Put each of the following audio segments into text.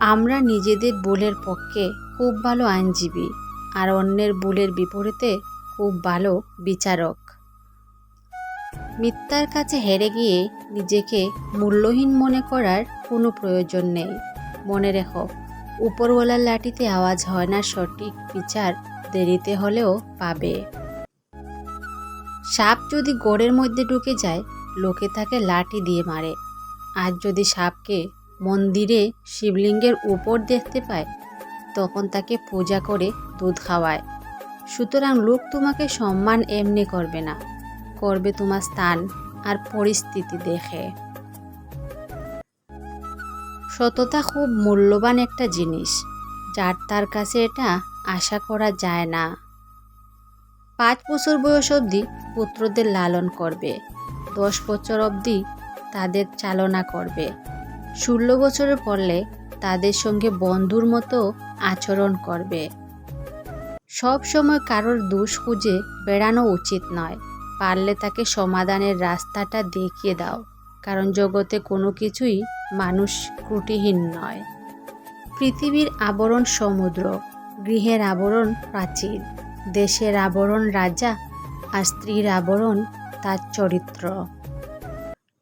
আমরা নিজেদের ভুলের পক্ষে খুব ভালো আইনজীবী আর অন্যের ভুলের বিপরীতে খুব ভালো বিচারক। মিথ্যার কাছে হেরে গিয়ে নিজেকে মূল্যহীন মনে করার কোনো প্রয়োজন নেই। মনে রেখো, উপরওয়ালার লাঠিতে আওয়াজ হয় না সঠিক বিচার দেরিতে হলেও পাবে। সাপ যদি গোড়ের মধ্যে ঢুকে যায়, লোকে তাকে লাঠি দিয়ে মারে। আর যদি সাপকে মন্দিরে শিবলিঙ্গের উপর দেখতে পায়। তখন তাকে পূজা করে দুধ খাওয়ায়। সুতরাং লোক তোমাকে সম্মান এমনি করবে না। করবে তোমার স্থান আর পরিস্থিতি দেখে। সততা খুব মূল্যবান একটা জিনিস। যার তার কাছে এটা আশা করা যায় না। পাঁচ বছর বয়স অবধি পুত্রদের লালন করবে। দশ বছর অবধি তাদের চালনা করবে। ষোলো বছরের পরলে তাদের সঙ্গে বন্ধুর মতো আচরণ করবে। সব সময় কারোর দোষ খুঁজে বেড়ানো উচিত নয়। পারলে তাকে সমাধানের রাস্তাটা দেখিয়ে দাও, কারণ জগতে কোনো কিছুই মানুষ ত্রুটিহীন নয়। পৃথিবীর আবরণ সমুদ্র, গৃহের আবরণ প্রাচীর, দেশের আবরণ রাজা আর স্ত্রীর আবরণ তার চরিত্র।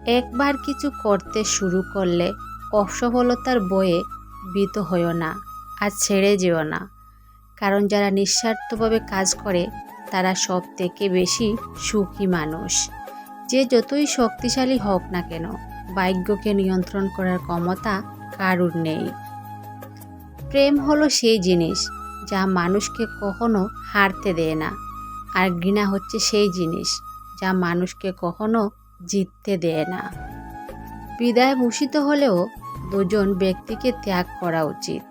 একবার কিছু করতে শুরু করলে অসফলতার বয়ে বিত হইও না আর ছেড়ে যেও না। কারণ যারা নিঃস্বার্থভাবে কাজ করে, তারা সব থেকে বেশি সুখী মানুষ। যে যতই শক্তিশালী হোক না কেন, ভাগ্যকে নিয়ন্ত্রণ করার ক্ষমতা কারুর নেই। প্রেম হলো সেই জিনিস যা মানুষকে কখনো হারতে দেয় না, আর ঘৃণা হচ্ছে সেই জিনিস যা মানুষকে কখনো জিততে দেয় না। বিদায় ভূষিত হলেও দুজন ব্যক্তিকে ত্যাগ করা উচিত।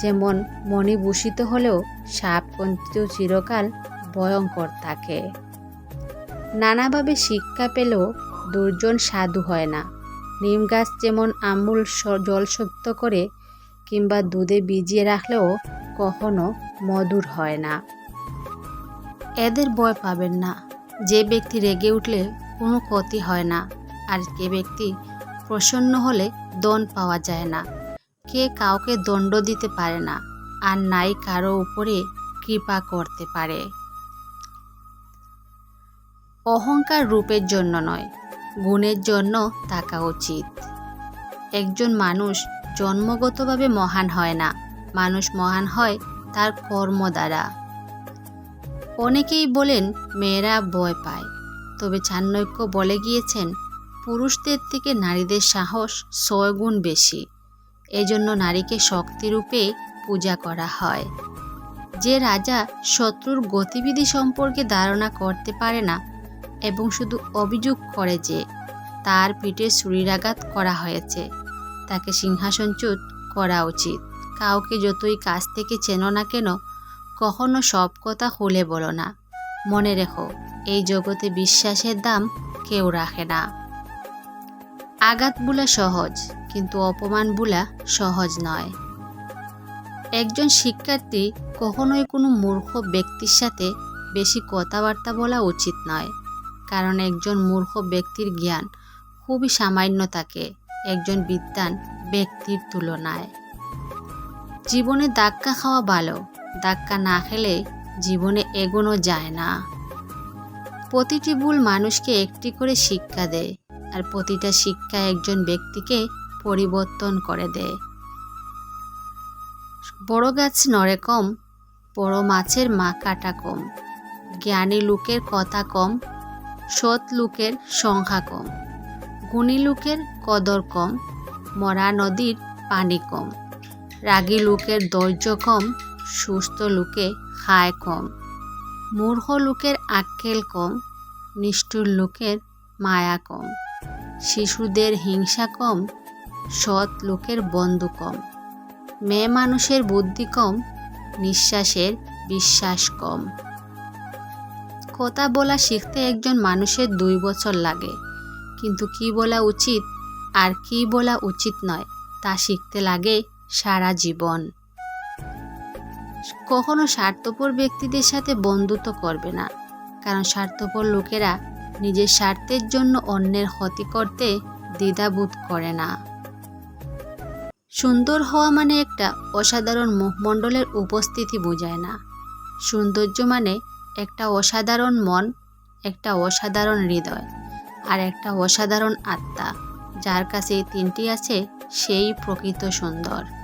যেমন মণি ভূষিত হলেও সাপ চিরকাল ভয়ঙ্কর থাকে। নানাভাবে শিক্ষা পেলেও দুর্জন সাধু হয় না। নিম গাছ যেমন আমূল জলসুপ্ত করে কিংবা দুধে ভিজিয়ে রাখলেও কখনো মধুর হয় না। এদের ভয় পাবেন না। যে ব্যক্তি রেগে উঠলে কোনো ক্ষতি হয় না। আর কে ব্যক্তি প্রসন্ন হলে দন পাওয়া যায় না। কে কাউকে দণ্ড দিতে পারে না আর নাই কারও উপরে কৃপা করতে পারে। অহংকার রূপের জন্য নয়, গুণের জন্য থাকা উচিত। একজন মানুষ জন্মগতভাবে মহান হয় না, মানুষ মহান হয় তার কর্ম দ্বারা। অনেকেই বলেন, মেয়েরা ভয় পায়। তবে চাণক্য বলে গিয়েছেন, পুরুষদের থেকে নারীদের সাহস ছয় গুণ বেশি। এজন্য নারীকে শক্তিরূপে পূজা করা হয়। যে রাজা শত্রুর গতিবিধি সম্পর্কে ধারণা করতে পারে না এবং শুধু অভিযোগ করে যে তার পিঠে ছুরিরাঘাত করা হয়েছে, তাকে সিংহাসনচ্যুত করা উচিত। কাউকে যতই কাছ থেকে চেনো না কেন, কখনো সব কথা খুলে বলো না। মনে রেখো এই জগতে বিশ্বাসের দাম কেউ রাখে না। আঘাত বুলা সহজ, কিন্তু অপমান বুলা সহজ নয়। একজন শিক্ষার্থী কখনোই কোনো মূর্খ ব্যক্তির সাথে বেশি কথাবার্তা বলা উচিত নয়, কারণ একজন মূর্খ ব্যক্তির জ্ঞান খুবই সামান্য থাকে, একজন বিদ্যান ব্যক্তির তুলনায়। জীবনে ধাক্কা খাওয়া ভালো, ধাক্কা না খেলে জীবনে এগোনো যায় না। প্রতিটি ভুল মানুষকে একটি করে শিক্ষা দেয় আর প্রতিটা শিক্ষা একজন ব্যক্তিকে পরিবর্তন করে দেয়। বড় গাছ নড়ে কম, বড় মাছের মা কাটা কম, জ্ঞানী লোকের কথা কম, সৎ লোকের সংখ্যা কম, গুণী লোকের কদর কম, মরা নদীর পানি কম, রাগী লোকের ধৈর্য কম, সুস্থ লোকে খায় কম। মূর্খ লোকের আক্কেল কম, নিষ্ঠুর লোকের মায়া কম। শিশুদের হিংসা কম, সৎ লোকের বন্ধু কম। মেয়ে মানুষের বুদ্ধি কম, নিঃশ্বাসের বিশ্বাস কম। কথা বলা শিখতে একজন মানুষের দুই বছর লাগে, কিন্তু কি বলা উচিত আর কি বলা উচিত নয় তা শিখতে লাগে সারা জীবন। কখনো স্বার্থপর ব্যক্তিদের সাথে বন্ধুত্ব করবে না। কারণ স্বার্থপর লোকেরা নিজের স্বার্থের জন্য অন্যের ক্ষতি করতে দ্বিধাবোধ করে না। সুন্দর হওয়া মানে একটা অসাধারণ মুখমণ্ডলের উপস্থিতি বোঝায় না। সৌন্দর্য মানে একটা অসাধারণ মন, একটা অসাধারণ হৃদয় আর একটা অসাধারণ আত্মা, যার কাছে তিনটি আছে সেই প্রকৃত সুন্দর।